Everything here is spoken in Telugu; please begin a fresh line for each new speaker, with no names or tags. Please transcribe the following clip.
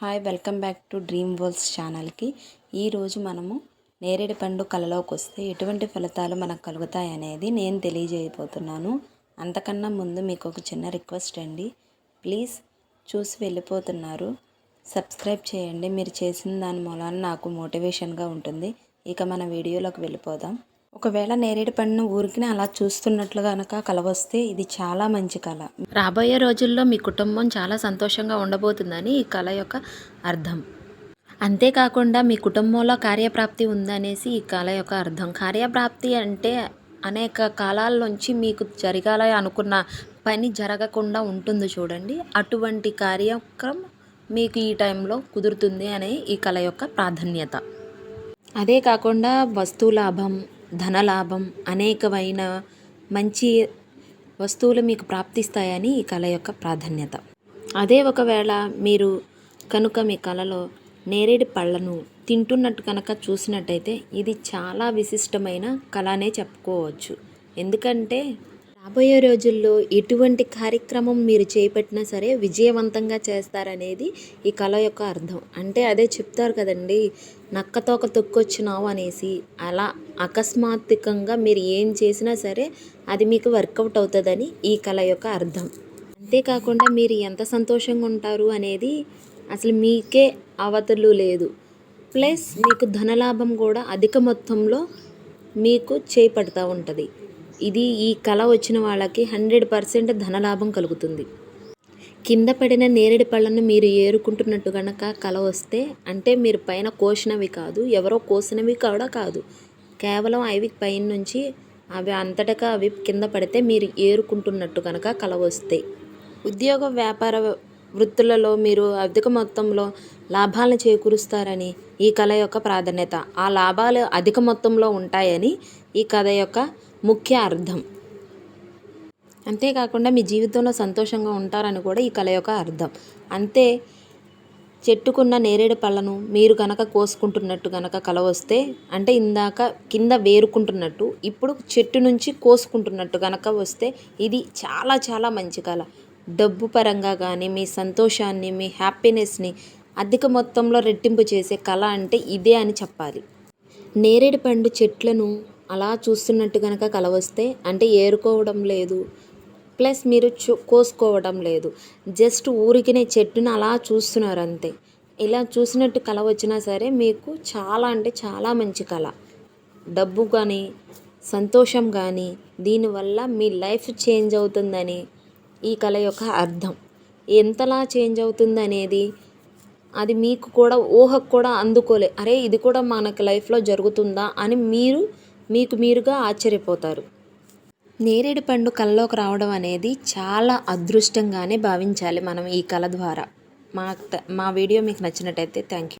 Hi welcome back to dream worlds ఛానల్కి. ఈరోజు మనము నేరేడు పండు కలలోకి వస్తే ఎటువంటి ఫలితాలు మనకు కలుగుతాయి అనేది నేను తెలియజేయబోతున్నాను. అంతకన్నా ముందు మీకు ఒక చిన్న రిక్వెస్ట్ అండి. ప్లీజ్ చూసి వెళ్ళిపోతున్నారు. సబ్స్క్రైబ్ చేయండి. మీరు చేసిన దాని మూలాన నాకు మోటివేషన్గా ఉంటుంది. ఇక మన వీడియోలోకి వెళ్ళిపోదాం. ఒకవేళ నేరేడు పండును ఊరికి అలా చూస్తున్నట్లు కనుక కల వస్తే ఇది చాలా మంచి కళ
రాబోయే రోజుల్లో మీ కుటుంబం చాలా సంతోషంగా ఉండబోతుందని ఈ కళ యొక్క అర్థం. అంతేకాకుండా మీ కుటుంబంలో కార్యప్రాప్తి ఉందనేసి ఈ కళ యొక్క అర్థం. కార్యప్రాప్తి అంటే అనేక కాలాల నుంచి మీకు జరగాలి అనుకున్న పని జరగకుండా ఉంటుంది చూడండి. అటువంటి కార్యక్రమం మీకు ఈ టైంలో కుదురుతుంది అనే ఈ కళ యొక్క ప్రాధాన్యత. అదే కాకుండా వస్తు లాభం ధనలాభం అనేకమైన మంచి వస్తువులు మీకు ప్రాప్తిస్తాయని ఈ కళ యొక్క ప్రాధాన్యత. అదే ఒకవేళ మీరు కనుక మీ కళలో నేరేడు పళ్ళను తింటున్నట్టు కనుక చూసినట్టయితే ఇది చాలా విశిష్టమైన కళ అనే చెప్పుకోవచ్చు. ఎందుకంటే రాబోయే రోజుల్లో ఎటువంటి కార్యక్రమం మీరు చేపట్టినా సరే విజయవంతంగా చేస్తారనేది ఈ కళ యొక్క అర్థం. అంటే అదే చెప్తారు కదండి నక్కతోక తొక్కొచ్చినావు అనేసి. అలా అకస్మాత్తుకంగా మీరు ఏం చేసినా సరే అది మీకు వర్కౌట్ అవుతుందని ఈ కళ యొక్క అర్థం. అంతేకాకుండా మీరు ఎంత సంతోషంగా ఉంటారు అనేది అసలు మీకే అవతలు లేదు. ప్లస్ మీకు ధనలాభం కూడా అధిక మొత్తంలో మీకు చేపడుతూ ఉంటుంది. ఇది ఈ కళ వచ్చిన వాళ్ళకి హండ్రెడ్ పర్సెంట్ ధనలాభం కలుగుతుంది. కింద పడిన నేరేడు పళ్ళను మీరు ఏరుకుంటున్నట్టు కనుక కళ వస్తే అంటే మీరు పైన కోసినవి కాదు ఎవరో కోసినవి కూడా కాదు. కేవలం అవి పైన నుంచి అవి అంతటగా అవి కింద పడితే మీరు ఏరుకుంటున్నట్టు కనుక కళ వస్తాయి ఉద్యోగ వ్యాపార వృత్తులలో మీరు అధిక మొత్తంలో లాభాలను చేకూరుస్తారని ఈ కళ యొక్క ప్రాధాన్యత. ఆ లాభాలు అధిక మొత్తంలో ఉంటాయని ఈ కథ యొక్క ముఖ్య అర్థం. అంతేకాకుండా మీ జీవితంలో సంతోషంగా ఉంటారని కూడా ఈ కళ యొక్క అర్థం. అంతే చెట్టుకున్న నేరేడు పళ్ళను మీరు కనుక కోసుకుంటున్నట్టు కనుక కల వస్తే అంటే ఇందాక కింద వేరుకుంటున్నట్టు ఇప్పుడు చెట్టు నుంచి కోసుకుంటున్నట్టు కనుక వస్తే ఇది చాలా చాలా మంచి కళ. డబ్బు పరంగా కానీ మీ సంతోషాన్ని మీ హ్యాపీనెస్ని అధిక మొత్తంలో రెట్టింపు చేసే కళ అంటే ఇదే అని చెప్పాలి. నేరేడు పండు చెట్లను అలా చూస్తున్నట్టు కనుక కల వస్తే అంటే ఏరుకోవడం లేదు. ప్లస్ మీరు చూ కోసుకోవడం లేదు. జస్ట్ ఊరికినే చెట్టును అలా చూస్తున్నారు అంతే ఇలా చూసినట్టు కళ వచ్చినా సరే మీకు చాలా అంటే చాలా మంచి కళ. డబ్బు కానీ సంతోషం కానీ దీనివల్ల మీ లైఫ్ చేంజ్ అవుతుందని ఈ కళ యొక్క అర్థం. ఎంతలా చేంజ్ అవుతుంది అనేది అది మీకు కూడా ఊహకు కూడా అందుకోలే. అరే ఇది కూడా మనకు లైఫ్లో జరుగుతుందా అని మీరు మీకు మీరుగా ఆశ్చర్యపోతారు. నేరేడు పండు కళ్ళలోకి రావడం అనేది చాలా అదృష్టంగానే భావించాలి మనం ఈ కళ ద్వారా. మా మా వీడియో మీకు నచ్చినట్టయితే థ్యాంక్ యూ